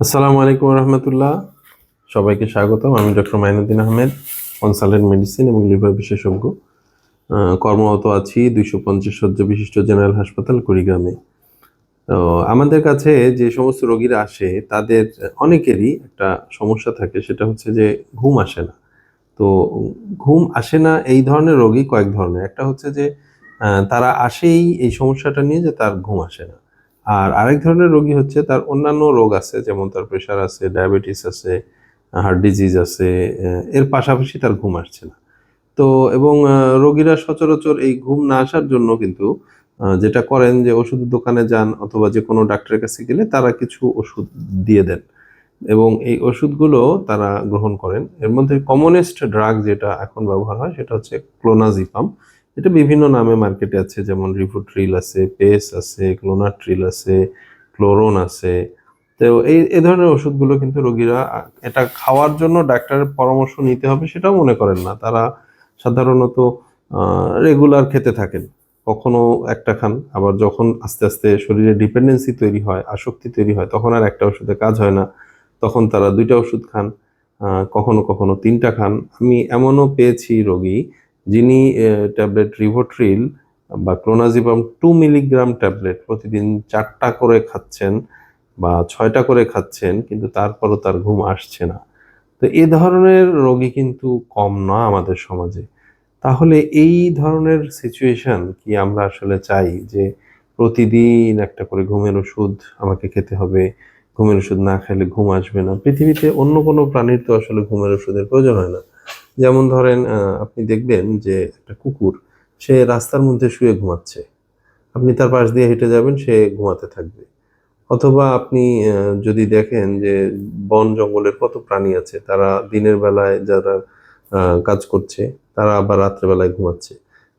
আসসালামু আলাইকুম রহমতুল্লাহ। সবাইকে স্বাগতম। আমি doctor Mainuddin Ahmed, consultant medicine এবং লিভার বিশেষজ্ঞ। কর্মরত আছি দুইশো পঞ্চাশ সজ্জা বিশিষ্ট জেনারেল হাসপাতাল কুড়িগ্রামে। তো আমাদের কাছে যে সমস্ত রোগীরা আসে, তাদের অনেকেরই একটা সমস্যা থাকে, সেটা হচ্ছে যে ঘুম আসে না। তো ঘুম আসে না এই ধরনের রোগী কয়েক ধরনের। একটা হচ্ছে যে তারা আসেই এই সমস্যাটা নিয়ে যে তার ঘুম আসে না। আর আরেক ধরনের রোগী হচ্ছে তার অন্যান্য রোগ আছে, যেমন তার প্রেশার আছে ডায়াবেটিস আছে হার্ট ডিজিজ আছে, এর পাশাপাশি তার ঘুম আসছে না। তো এবং রোগীরা সচরাচর এই ঘুম না আসার জন্য কিন্তু যেটা করেন যে ওষুধের দোকানে যান অথবা যে কোনো ডাক্তারের কাছে গেলে তারা কিছু ওষুধ দিয়ে দেন। এবং এই ওষুধগুলো তারা গ্রহণ করেন। এর মধ্যে কমনেস্ট ড্রাগ যেটা এখন ব্যবহার হয় সেটা হচ্ছে ক্লোনাজিপাম এটা বিভিন্ন নামে মার্কেটে আছে, যেমন রিভোট্রিল আছে পেস আছে ক্লোনাট্রিল আছে ক্লোরোন আছে। তো এই, এ ধরনের ওষুধগুলো কিন্তু রোগীরা, এটা খাওয়ার জন্য ডাক্তারের পরামর্শ নিতে হবে সেটাও মনে করেন না। তারা সাধারণত রেগুলার খেতে থাকেন, কখনো একটা খান, আবার যখন আস্তে আস্তে শরীরে ডিপেন্ডেন্সি তৈরি হয়, আসক্তি তৈরি হয়, তখন আর একটা ওষুধে কাজ হয় না। তখন তারা দুইটা ওষুধ খান কখনো কখনো তিনটা খান। আমি এমনও পেয়েছি রোগী যিনি ট্যাবলেট রিভোট্রিল বা ক্লোনাজিপাম টু মিলিগ্রাম ট্যাবলেট প্রতিদিন চারটা করে খাচ্ছেন বা ছয়টা করে খাচ্ছেন, কিন্তু তারপরও তার ঘুম আসছে না। তো এ ধরনের রোগী কিন্তু কম না আমাদের সমাজে। তাহলে এই ধরনের সিচুয়েশন কি আমরা আসলে চাই যে প্রতিদিন একটা করে ঘুমের ওষুধ আমাকে খেতে হবে, ঘুমের ওষুধ না খেলে ঘুম আসবে না? পৃথিবীতে অন্য কোনো প্রাণীর তো আসলে ঘুমের ওষুধের প্রয়োজন হয় না। যেমন ধরেন আপনি দেখবেন যে একটা কুকুর, সে রাস্তার মধ্যে শুয়ে ঘুমাচ্ছে। আপনি তার পাশ দিয়ে হেঁটে যাবেন, সে ঘুমাতে থাকবে। অথবা আপনি যদি দেখেন যে বন জঙ্গলের কত প্রাণী আছে, তারা দিনের বেলায় যারা কাজ করছে, তারা আবার রাত্রেবেলায় ঘুমাচ্ছে।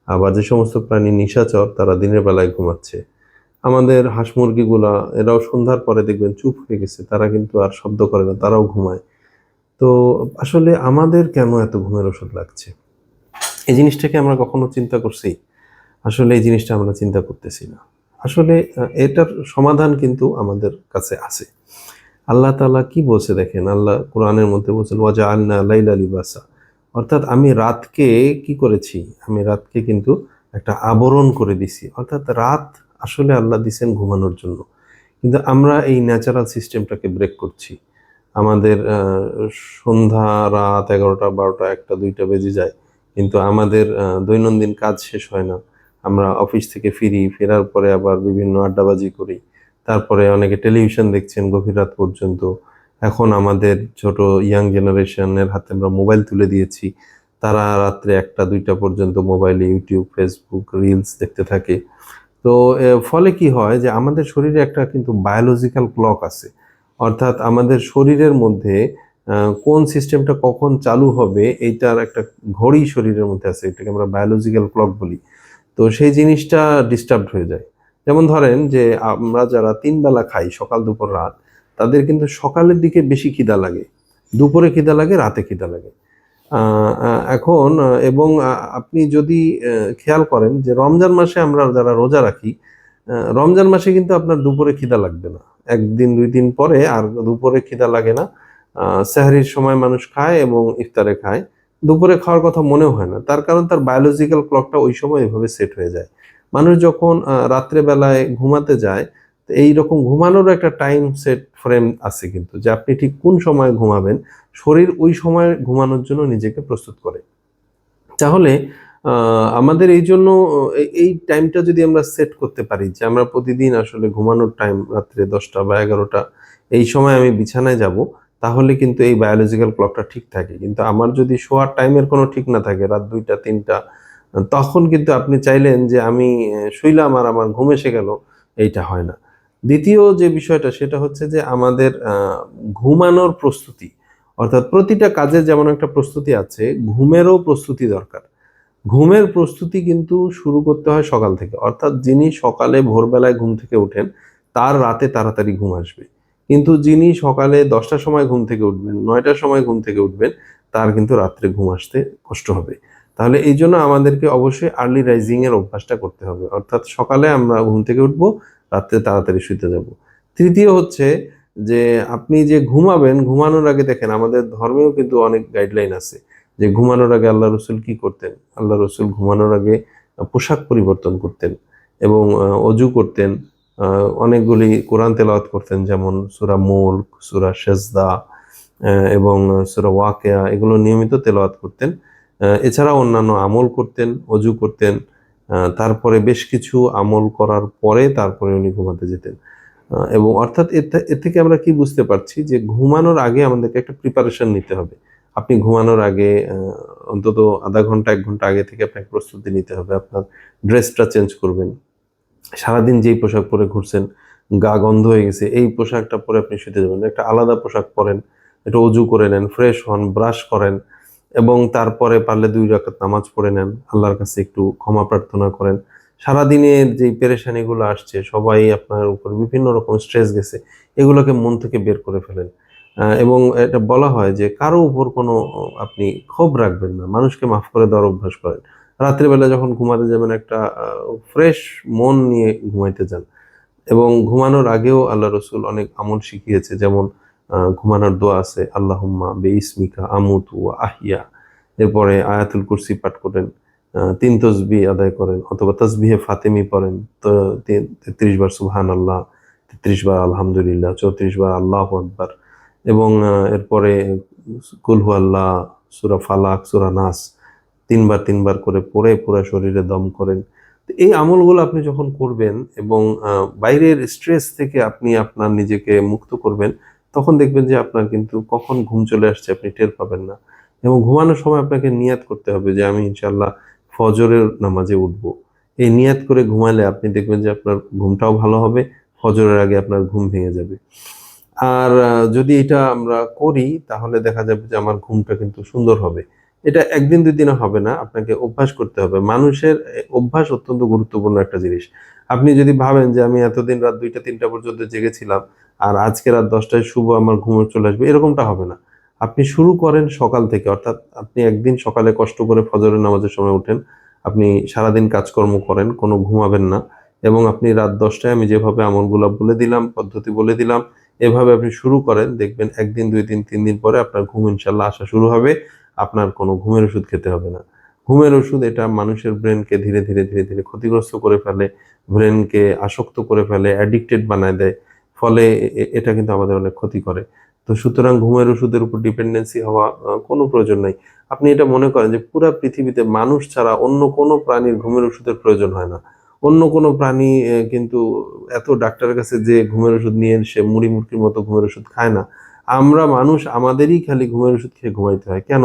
আবার যে সমস্ত প্রাণী নিশাচর, তারা দিনের বেলায় ঘুমাচ্ছে। আমাদের হাঁস মুরগিগুলা, এরাও সন্ধ্যার পরে দেখবেন চুপ হয়ে গেছে, তারা কিন্তু আর শব্দ করে না, তারাও ঘুমায়। তো আসলে আমাদের কেন এত ঘুমের ওষুধ লাগছে? এই জিনিসটাকে আমরা কখনো চিন্তা করছি? আসলে এই জিনিসটা আমরা চিন্তা করতেছি না। আসলে এটার সমাধান কিন্তু আমাদের কাছে আছে। আল্লাহ তাআলা কি বলছে দেখেন? আল্লাহ কোরআনের মধ্যে বলছেন ওয়াজা আল্লাহ লাইলা লিবাসা। অর্থাৎ আমি রাতকে কি করেছি? আমি রাতকে কিন্তু একটা আবরণ করে দিছি। অর্থাৎ রাত আসলে আল্লাহ দিছেন ঘুমানোর জন্য। কিন্তু আমরা এই ন্যাচারাল সিস্টেমটাকে ব্রেক করছি। আমাদের সন্ধ্যা রাত এগারোটা, বারোটা, একটা, দুইটা বেজে যায়। কিন্তু আমাদের দৈনন্দিন কাজ শেষ হয় না। আমরা অফিস থেকে ফিরি, ফেরার পরে আবার বিভিন্ন আড্ডাবাজি করি। তারপরে অনেকে টেলিভিশন দেখছেন গভীর রাত পর্যন্ত। এখন আমাদের ছোট ইয়াং জেনারেশনের হাতে আমরা মোবাইল তুলে দিয়েছি। তারা রাত্রে একটা, দুইটা পর্যন্ত মোবাইলে ইউটিউব, ফেসবুক, রিলস দেখতে থাকে। তো ফলে কি হয় যে আমাদের শরীরে একটা কিন্তু বায়োলজিক্যাল ক্লক আছে। অর্থাৎ আমাদের শরীরের মধ্যে কোন সিস্টেমটা কখন চালু হবে, এইটার একটা ঘড়ি শরীরের মধ্যে আছে, এটাকে আমরা বায়োলজিক্যাল ক্লক বলি। তো সেই জিনিসটা ডিস্টার্বড হয়ে যায়। যেমন ধরেন যে, আমরা যারা তিন বেলা খাই সকাল, দুপুর, রাত, তাদের কিন্তু সকালের দিকে বেশি খিদা লাগে। দুপুরে খিদা লাগে, রাতে খিদা লাগে। এখন এবং আপনি যদি খেয়াল করেন যে, রমজান মাসে আমরা যারা রোজা রাখি রমজান মাসে কিন্তু আপনার দুপুরে খিদা লাগবে না। একদিন দুই দিন পরে আর দুপুরে খিদা লাগে না। আহ, সেহরির সময় মানুষ খায় এবং ইফতারে খায়। দুপুরে খাওয়ার কথা মনেও হয় না। তার কারণ তার বায়োলজিক্যাল ক্লকটা ওই সময় এভাবে সেট হয়ে যায়। মানুষ যখন রাত্রেবেলায় ঘুমাতে যায় তো এইরকম ঘুমানোর একটা টাইম সেট ফ্রেম আছে কিন্তু যে আপনি ঠিক কোন সময় ঘুমাবেন। শরীর ওই সময় ঘুমানোর জন্য নিজেকে প্রস্তুত করে। তাহলে আমাদের এই জন্য এই- টাইমটা যদি আমরা সেট করতে পারি, যে আমরা প্রতিদিন আসলে ঘুমানোর টাইম রাত্রে দশটা বা এগারোটা, এই সময় আমি বিছানায় যাব, তাহলে কিন্তু এই বায়োলজিক্যাল ক্লকটা ঠিক থাকে। কিন্তু আমার যদি শোয়ার টাইমের কোনো ঠিক না থাকে, রাত দুইটা, তিনটা, তখন কিন্তু আপনি চাইলেন যে আমি শুইলাম আর আমার ঘুম এসে গেল, এইটা হয় না। দ্বিতীয় যে বিষয়টা, সেটা হচ্ছে যে আমাদের ঘুমানোর প্রস্তুতি, অর্থাৎ প্রতিটা কাজের যেমন একটা প্রস্তুতি আছে, ঘুমেরও প্রস্তুতি দরকার। ঘুমের প্রস্তুতি কিন্তু শুরু করতে হয় সকাল থেকে। অর্থাৎ যিনি সকালে ভোরবেলায় ঘুম থেকে ওঠেন, তার রাতে তাড়াতাড়ি ঘুম আসবে। কিন্তু যিনি সকালে দশটার সময় ঘুম থেকে উঠবেন, নয়টার সময় ঘুম থেকে উঠবেন, তার কিন্তু রাত্রে ঘুম আসতে কষ্ট হবে। তাহলে এই জন্য আমাদেরকে অবশ্যই আর্লি রাইজিং এর অভ্যাসটা করতে হবে। অর্থাৎ সকালে আমরা ঘুম থেকে উঠবো, রাত্রে তাড়াতাড়ি শুতে যাব। তৃতীয় হচ্ছে যে, আপনি যে ঘুমাবেন, ঘুমানোর আগে দেখেন আমাদের ধর্মেও কিন্তু অনেক গাইডলাইন আছে। যে ঘুমানোর আগে আল্লাহ রসুল কি করতেন? আল্লাহ রসুল ঘুমানোর আগে পোশাক পরিবর্তন করতেন এবং অজু করতেন। অনেকগুলি কোরআন তেলাওয়াত করতেন, যেমন সুরা মুলক, সুরা সেজদা এবং সুরা ওয়াকেয়া, এগুলো নিয়মিত তেলাওয়াত করতেন। এছাড়া অন্যান্য আমল করতেন, অজু করতেন। তারপরে বেশ কিছু আমল করার পরে তারপরে উনি ঘুমাতে যেতেন। এবং অর্থাৎ এর থেকে আমরা কি বুঝতে পারছি যে ঘুমানোর আগে আমাদেরকে একটা প্রিপারেশন নিতে হবে। আপনি ঘুমানোর আগে অন্তত আধা ঘণ্টা, এক ঘণ্টা আগে থেকে আপনাকে প্রস্তুতি নিতে হবে, আপনার ড্রেসটা চেঞ্জ করবেন। সারাদিন যেই পোশাক পরে ঘুরছেন, গা গন্ধ হয়ে গেছে, এই পোশাকটা পরে আপনি শুতে যাবেন। একটা আলাদা পোশাক পরেন, একটু অজু করে নেন, ফ্রেশ হন, ব্রাশ করেন এবং তারপরে পারলে দুই রাকাত নামাজ পড়ে নেন, আল্লাহর কাছে একটু ক্ষমা প্রার্থনা করেন। সারাদিনের যে পেরেশানিগুলো আসছে, সবাই আপনার উপর বিভিন্ন রকম স্ট্রেস গেছে, এগুলোকে মন থেকে বের করে ফেলেন। এবং এটা বলা হয় যে কারও উপর কোনো, আপনি ক্ষোভ রাখবেন না, মানুষকে মাফ করে দেওয়ার অভ্যাস করেন। রাত্রিবেলা যখন ঘুমাতে যাবেন একটা ফ্রেশ মন নিয়ে ঘুমাইতে যান। এবং ঘুমানোর আগেও আল্লাহ রসুল অনেক আমল শিখিয়েছে, যেমন ঘুমানোর দোয়া আছে, আল্লাহুম্মা বে ইসমিকা আমুতু আহিয়া। এরপরে আয়াতুল কুরসি পাঠ করেন তিন তসবি আদায় করেন, অথবা তসবিহে ফাতেমি পড়েন, তো তেত্রিশ বার সুবহান আল্লাহ তেত্রিশ বার আলহামদুলিল্লাহ, চৌত্রিশ বার আল্লাহ আকবার। এবং এরপরে কুলহু আল্লাহ, সুরা ফালাক, সুরা নাস তিনবার তিনবার করে পড়ে পুরো শরীরে দম করেন। এই আমলগুলো আপনি যখন করবেন এবং বাইরের স্ট্রেস থেকে আপনি আপনার নিজেকে মুক্ত করবেন, তখন দেখবেন যে আপনার কিন্তু কখন ঘুম চলে আসছে আপনি টের পাবেন না। এবং ঘুমানোর সময় আপনাকে নিয়াত করতে হবে যে আমি ইনশাল্লাহ ফজরের নামাজে উঠব। এই নিয়াত করে ঘুমালে আপনি দেখবেন যে আপনার ঘুমটাও ভালো হবে, ফজরের আগে আপনার ঘুম ভেঙে যাবে। আর যদি এটা আমরা করি, তাহলে দেখা যাবে যে আমার ঘুমটা কিন্তু সুন্দর হবে। এটা একদিন দুই দিনে হবে না, আপনাকে অভ্যাস করতে হবে। মানুষের অভ্যাস অত্যন্ত গুরুত্বপূর্ণ একটা জিনিস। আপনি যদি ভাবেন যে আমি এতদিন রাত দুইটা, তিনটা পর্যন্ত জেগেছিলাম, আর আজকে রাত দশটায় শুভ আমার ঘুমে চলে আসবে, এরকমটা হবে না। আপনি শুরু করেন সকাল থেকে, অর্থাৎ আপনি একদিন সকালে কষ্ট করে ফজরের নামাজের সময় উঠেন, আপনি সারাদিন কাজকর্ম করেন, কোনো ঘুমাবেন না, এবং আপনি রাত দশটায় আমি যেভাবে আমলগুলো বলে দিলাম, পদ্ধতি বলে দিলাম এভাবে আপনি শুরু করেন, দেখবেন একদিন, দুই দিন, তিন দিন পরে আপনার ঘুম ইনশাল্লাহ আসা শুরু হবে, আপনার কোনো ঘুমের ওষুধ খেতে হবে না। ঘুমের ওষুধ এটা মানুষের ব্রেনকে ধীরে ধীরে ধীরে ধীরে ক্ষতিগ্রস্ত করে ফেলে, ব্রেনকে আসক্ত করে ফেলে অ্যাডিক্টেড বানায় দেয়, ফলে এটা কিন্তু আমাদের অনেক ক্ষতি করে। তো সুতরাং ঘুমের ওষুধের উপর ডিপেন্ডেন্সি হওয়া কোনো প্রয়োজন নাই। আপনি এটা মনে করেন যে পুরা পৃথিবীতে মানুষ ছাড়া অন্য কোনো প্রাণীর ঘুমের ওষুধের প্রয়োজন হয় না। অন্য কোনো প্রাণী কিন্তু এত ডাক্তারের কাছে যে ঘুমের ওষুধ নিয়ে সে মুড়ি মুরগির মতো ঘুমের ওষুধ খায় না। আমরা মানুষ আমাদেরই খালি ঘুমের ওষুধ খেয়ে ঘুমাইতে হয়। কেন?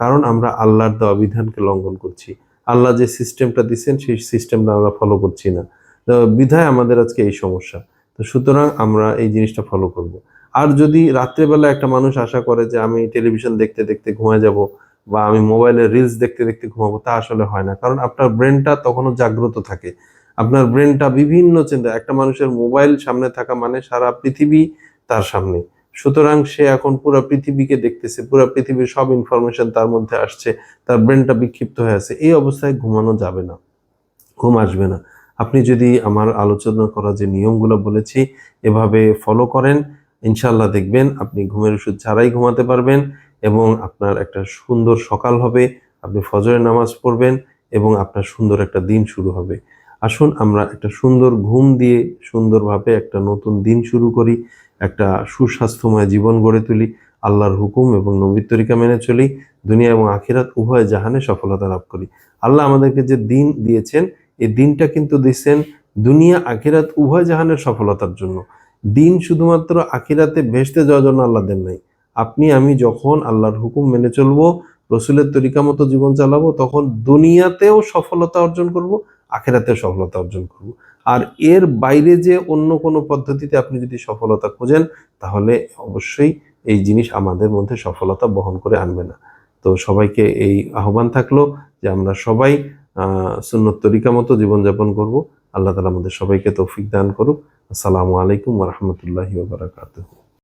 কারণ আমরা আল্লাহর দেওয়া বিধানকে লঙ্ঘন করছি। আল্লাহ যে সিস্টেমটা দিচ্ছেন সেই সিস্টেমটা আমরা ফলো করছি না। বিধায় আমাদের আজকে এই সমস্যা। তো সুতরাং আমরা এই জিনিসটা ফলো করব। আর যদি রাত্রেবেলা একটা মানুষ আশা করে যে আমি টেলিভিশন দেখতে দেখতে ঘুমায় যাব বা আমি মোবাইলে রিলস দেখতে দেখতে ঘুমাবো, তা আসলে হয় না। কারণ আপনার ব্রেনটা তখনও জাগ্রত থাকে। আপনার ব্রেনটা বিভিন্ন চিন্তা, একটা মানুষের মোবাইল সামনে থাকা মানে সারা পৃথিবী তার সামনে। সুতরাং সে এখন পুরো পৃথিবীকে দেখতেছে, পুরো পৃথিবীর সব ইনফরমেশন তার মধ্যে আসছে, তার ব্রেনটা বিক্ষিপ্ত হয়ে আছে। এই অবস্থায় ঘুমানো যাবে না, ঘুম আসবে না। আপনি যদি আমার আলোচনা করা যে নিয়মগুলো বলেছি, এভাবে ফলো করেন ইনশাল্লাহ দেখবেন আপনি ঘুমের ওষুধ ছাড়াই ঘুমাতে পারবেন এবং আপনার একটা সুন্দর সকাল হবে, আপনি ফজরের নামাজ পড়বেন এবং আপনার সুন্দর একটা দিন শুরু হবে। আসুন আমরা একটা সুন্দর ঘুম দিয়ে সুন্দরভাবে একটা নতুন দিন শুরু করি, একটা সুস্বাস্থ্যময় জীবন গড়ে তুলি, আল্লাহর হুকুম এবং নবীর তরিকা মেনে চলি, দুনিয়া এবং আখিরাত উভয় জাহানে সফলতা লাভ করি। আল্লাহ আমাদেরকে যে দিন দিয়েছেন, এই দিনটা কিন্তু দিচ্ছেন দুনিয়া, আখিরাত উভয় জাহানের সফলতার জন্য। দিন শুধুমাত্র আখিরাতে ভেসতে যাওয়ার জন্য আল্লাহ দেন নাই। আপনি, আমি যখন আল্লাহর হুকুম মেনে চলবো, রসুলের তরিকা মতো জীবন চালাবো, তখন দুনিয়াতেও সফলতা অর্জন করব আখেরাতেও সফলতা অর্জন করব। আর এর বাইরে যে অন্য কোনো পদ্ধতিতে আপনি যদি সফলতা খোঁজেন, তাহলে অবশ্যই এই জিনিস আমাদের মধ্যে সফলতা বহন করে আনবে না। তো সবাইকে এই আহ্বান থাকল যে আমরা সবাই, আহ, সুন্নত তরিকা মতো জীবনযাপন করব। আল্লাহ তালা আমাদের সবাইকে তৌফিক দান করুক। আসসালামু আলাইকুম রহমতুল্লাহি বারাকাতুহ।